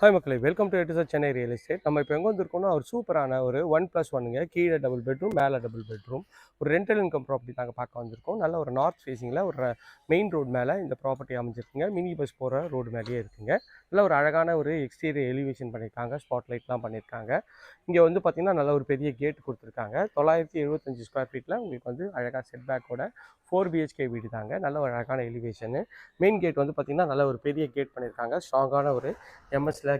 Hi மக்களை welcome to எட்டு Chennai real estate நம்ம இப்போ எங்கே வந்திருக்கோம்னா ஒரு சூப்பரான ஒரு ஒன் ப்ளஸ் ஒன்னுங்க கீழே டபுள் பெட்ரூம் மேலே டபுள் பெட்ரூம் ஒரு ரெண்டல் இன்கம் ப்ராப்பர்ட்டி நாங்கள் பார்க்க வந்திருக்கோம். நல்ல ஒரு நார்த் ஃபேஸிங்கில் ஒரு மெயின் ரோடு மேலே இந்த ப்ராப்பர்ட்டி அமைஞ்சிருக்குங்க. மினி பஸ் போகிற ரோடு மேலேயே இருக்குங்க. நல்ல ஒரு அழகான ஒரு எக்ஸ்டீரியர் எலிவேஷன் பண்ணியிருக்காங்க. ஸ்பாட் லைட்லாம் பண்ணியிருக்காங்க. இங்கே வந்து பார்த்திங்கன்னா நல்ல ஒரு பெரிய கேட் கொடுத்துருக்காங்க. தொள்ளாயிரத்தி எழுபத்தஞ்சு ஸ்கொயர் ஃபீட்டில் உங்களுக்கு வந்து அழகாக செட் பேக்கோட ஃபோர் பிஹெச்கே வீடு தாங்க. நல்ல ஒரு அழகான எலிவேஷனு மெயின் கேட் வந்து பார்த்திங்கன்னா நல்ல ஒரு பெரிய கேட் பண்ணியிருக்காங்க. ஸ்ட்ராங்கான ஒரு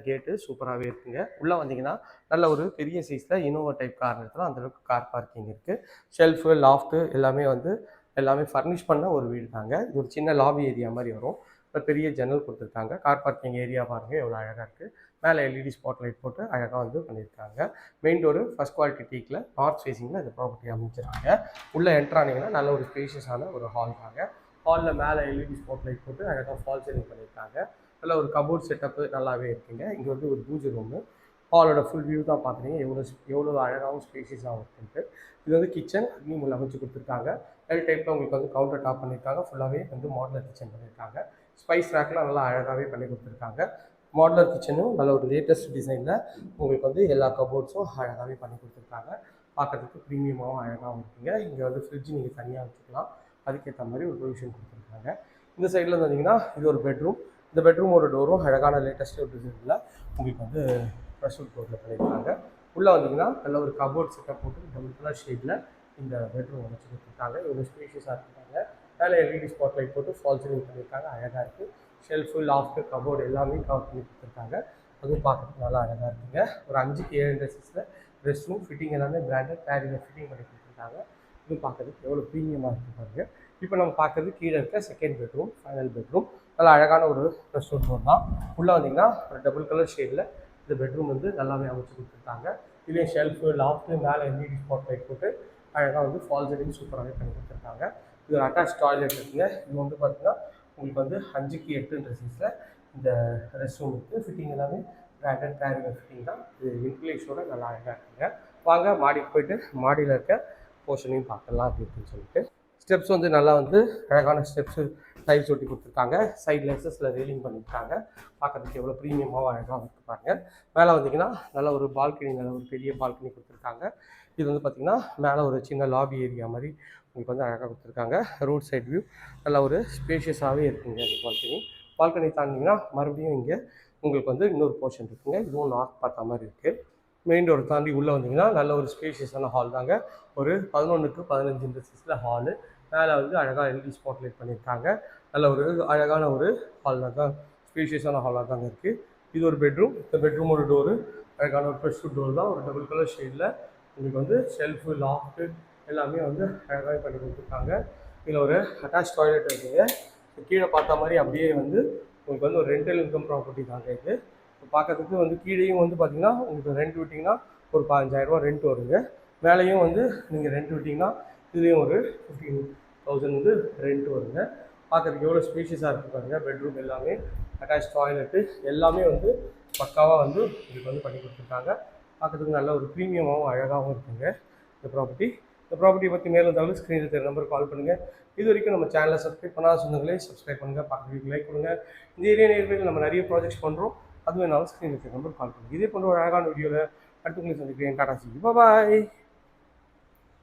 கேட்டு சூப்பராகவே இருக்குங்க. உள்ளே வந்தீங்கன்னா நல்ல ஒரு பெரிய சைஸில் இனோவா டைப் கார் இடத்துல அந்தளவுக்கு கார் பார்க்கிங் இருக்குது ஷெல்ஃபு லாஃப்ட்டு எல்லாமே வந்து எல்லாமே ஃபர்னிஷ் பண்ண ஒரு வீடு தாங்க. இது ஒரு சின்ன லாபி ஏரியா மாதிரி வரும். இப்போ பெரிய ஜன்னல் கொடுத்துருக்காங்க. கார் பார்க்கிங் ஏரியா பாருங்கள் எவ்வளோ அழகாக இருக்குது மேலே எல்இடி ஸ்பாட் லைட் போட்டு அழகாக வந்து பண்ணியிருக்காங்க மெயின் டோரு ஃபஸ்ட் குவாலிட்டி டீக்கில் நார்த் ஃபேஸிங்கில் இந்த ப்ராப்பர்ட்டி அமைச்சிருக்காங்க. உள்ளே என்ட்ரானிங்கன்னா நல்ல ஒரு ஸ்பேஷியஸான ஒரு ஹால் தாங்க. ஹாலில் மேலே எல்இடி ஸ்பாட் லைட் போட்டு அழகாக ஃபால் சீலிங் பண்ணியிருக்காங்க நல்ல ஒரு கபோர்ட் செட்டப்பு நல்லாவே இருக்குங்க. இங்கே வந்து ஒரு பூஜை ரூமு ஹாலோட ஃபுல் வியூ தான் பார்க்குறீங்க எவ்வளோ எவ்வளோ அழகாகவும் ஸ்பேசியஸாகவும் இருக்குன்ட்டு. இது வந்து கிச்சன் அக்னி மூலம் அமைச்சு கொடுத்துருக்காங்க. எல் டைப்பில் உங்களுக்கு வந்து கவுண்டர் டாப் பண்ணியிருக்காங்க ஃபுல்லாகவே வந்து மாடலர் கிச்சன் பண்ணியிருக்காங்க ஸ்பைஸ் ரேக்லாம் நல்லா அழகாகவே பண்ணி கொடுத்துருக்காங்க. மாடலர் கிச்சனும் நல்ல ஒரு லேட்டஸ்ட் டிசைனில் உங்களுக்கு வந்து எல்லா கபோர்ட்ஸும் அழகாகவே பண்ணி கொடுத்துருக்காங்க. பார்க்கறதுக்கு ப்ரீமியமாகவும் அழகாகவும் இருக்குங்க. இங்கே வந்து ஃப்ரிட்ஜ் நீங்கள் தனியாக வச்சுக்கலாம். அதுக்கேற்ற மாதிரி ஒரு ப்ரொவிஷன் கொடுத்துருக்காங்க. இந்த சைடில் வந்தீங்கன்னா இது ஒரு பெட்ரூம் இந்த பெட்ரூமோட டோரும் அழகான லேட்டஸ்ட் ஒரு டிசைனில் உங்களுக்கு வந்து ப்ரெஷர் கோட்டில் பண்ணியிருக்காங்க. உள்ளே வந்தீங்கன்னா நல்ல ஒரு கபோர்ட் செட்டப் போட்டு டபுள் கலர் ஷேடில் இந்த பெட்ரூம் அமைச்சு கொடுத்துருக்காங்க இவ்வளோ ஸ்பேஷியஸாக இருக்காங்க. மேலே எல்இடி ஸ்பாட் லைட் போட்டு ஃபால் சீலிங் பண்ணியிருக்காங்க. அழகாக இருக்குது ஷெல்ஃபு லாஃப்ட்டு கபோர்டு எல்லாமே கவர் பண்ணி கொடுத்துருக்காங்க. அதுவும் பார்க்கறதுக்கு நல்லா அழகாக இருக்குங்க. ஒரு அஞ்சுக்கு ஏழு ட்ரெஸ்ஸில் ரெஸ்ட் ரூம் ஃபிட்டிங் எல்லாமே பிராண்டட் கேரியில் ஃபிட்டிங் பண்ணி கொடுத்துருக்காங்க. இது பார்க்கறதுக்கு எவ்வளோ ப்ரீமியமாக இருக்குது பாருங்க. இப்போ நம்ம பார்க்குறது கீழே இருக்க செகண்ட் பெட்ரூம் ஃபைனல் பெட்ரூம் நல்லா அழகான ஒரு ரெஸ்ட் ரூம் தான். உள்ளே வந்தீங்கன்னா ஒரு டபுள் கலர் ஷேடில் இந்த பெட்ரூம் வந்து நல்லாவே அமைச்சு கொடுத்துருக்காங்க. இதுலேயும் ஷெல்ஃபு லாஃப்ட்டு மேலே எல்இடி ஸ்பாட் லைட் போட்டு அழகாக வந்து ஃபால் சீலிங் சூப்பராகவே பண்ணி கொடுத்துருக்காங்க. இது ஒரு அட்டாச் டாய்லெட் இருக்குங்க. இது வந்து பார்த்தீங்கன்னா உங்களுக்கு வந்து அஞ்சுக்கு எட்டுன்ற சைஸில் இந்த ரெஸ்ட் ரூம் இருக்குது ஃபிட்டிங் எல்லாமே பிராண்டட் பேரிங் ஃபிட்டிங் தான். இது இன்க்ளீஷோட நல்லா அழகாக இருக்குங்க. வாங்க மாடிக்கு போயிட்டு மாடியில் இருக்க போர்ஷனையும் பார்க்கலாம் அப்படின்னு சொல்லிட்டு. ஸ்டெப்ஸ் வந்து நல்லா வந்து அழகான ஸ்டெப்ஸு டைல்ஸ் ஒட்டி கொடுத்துருக்காங்க. சைட் லென்சஸில் ரெயிலிங் பண்ணியிருக்காங்க. பார்க்கறதுக்கு எவ்வளோ ப்ரீமியமாக அழகாக இருக்கு பாருங்கள் மேலே வந்தீங்கன்னா நல்ல ஒரு பால்கனி நல்ல ஒரு பெரிய பால்கனி கொடுத்துருக்காங்க. இது வந்து பார்த்திங்கன்னா மேலே ஒரு சின்ன லாபி ஏரியா மாதிரி உங்களுக்கு வந்து அழகாக கொடுத்துருக்காங்க. ரோட் சைட் வியூ நல்ல ஒரு ஸ்பேஷியஸாகவே இருக்குங்க இந்த பால்கனி பால்கனி தாண்டிங்கன்னா மறுபடியும் இங்கே உங்களுக்கு வந்து இன்னொரு போர்ஷன் இருக்குங்க. இதுவும் நார்த் பார்த்த மாதிரி இருக்குது மெயின் டோர் தாண்டி உள்ளே வந்தீங்கன்னா நல்ல ஒரு ஸ்பேஷியஸான ஹால் தாங்க. ஒரு பதினொன்றுக்கு பதினஞ்சு இந்த ஹாலு மேலே வந்து அழகாக எல்இடி ஸ்பாட் லைட் பண்ணியிருக்காங்க. நல்ல ஒரு அழகான ஒரு ஹால் தான். ஸ்பீஷியஸான ஹாலாக தாங்க இருக்குது இது ஒரு பெட்ரூம் இந்த பெட்ரூம் ஒரு டோரு அழகான ஒரு ஃப்ரெஷ் டோர் தான். ஒரு டபுள் கலர் ஷேடில் உங்களுக்கு வந்து ஷெல்ஃபு லாஃப்ட்டு எல்லாமே வந்து அழகாக பண்ணி கொடுத்துருக்காங்க. இதில் ஒரு அட்டாச் டாய்லெட் இருக்குங்க. கீழே பார்த்த மாதிரி அப்படியே வந்து உங்களுக்கு வந்து ஒரு ரெண்டல் இன்கம் ப்ராப்பர்ட்டி தாங்க இது. பார்க்கறதுக்கு வந்து கீழேயும் வந்து பார்த்தீங்கன்னா உங்களுக்கு ரெண்ட் விட்டிங்கன்னா ஒரு பதினஞ்சாயிரரூபா ரெண்ட் வருங்க. மேலேயும் வந்து நீங்கள் ரெண்ட் விட்டிங்கன்னா இதுலேயும் ஒரு ஃபிஃப்டீன் தௌசண்ட் வந்து ரெண்ட் வருங்க. பார்க்குறதுக்கு எவ்வளோ ஸ்பேஷியஸாக இருக்குது பாருங்க. பெட்ரூம் எல்லாமே அட்டாச் டாய்லெட்டு எல்லாமே வந்து பக்காவாக வந்து இதுக்கு வந்து பண்ணி கொடுத்துருக்காங்க. பார்க்கறதுக்கு நல்ல ஒரு ப்ரீமியமாகவும் அழகாகவும் இருக்குங்க. இந்த ப்ராப்பர்ட்டி இந்த ப்ராப்பர்ட்டியை பற்றி மேலும் தகவல் ஸ்க்ரீனில் தெரிய நம்பர் கால் பண்ணுங்கள் இது வரைக்கும் நம்ம சேனலை சப்ஸ்கிரைப் பண்ணாத சொந்தங்களே சப்ஸ்கிரைப் பண்ணுங்கள் பார்க்குறதுக்கு லைக் கொடுங்க. இந்த ஏரியா நேர்மையில் நம்ம நிறைய ப்ராஜெக்ட்ஸ் பண்ணுறோம் அதுவும் வேணாலும் ஸ்க்ரீனில் தெரிய நம்பர் கால் பண்ணுங்கள் இதே போன்ற ஒரு அழகான வீடியோவில் அடுத்து உங்களுக்கு சந்திக்கிறேன். டாடா சி பாய்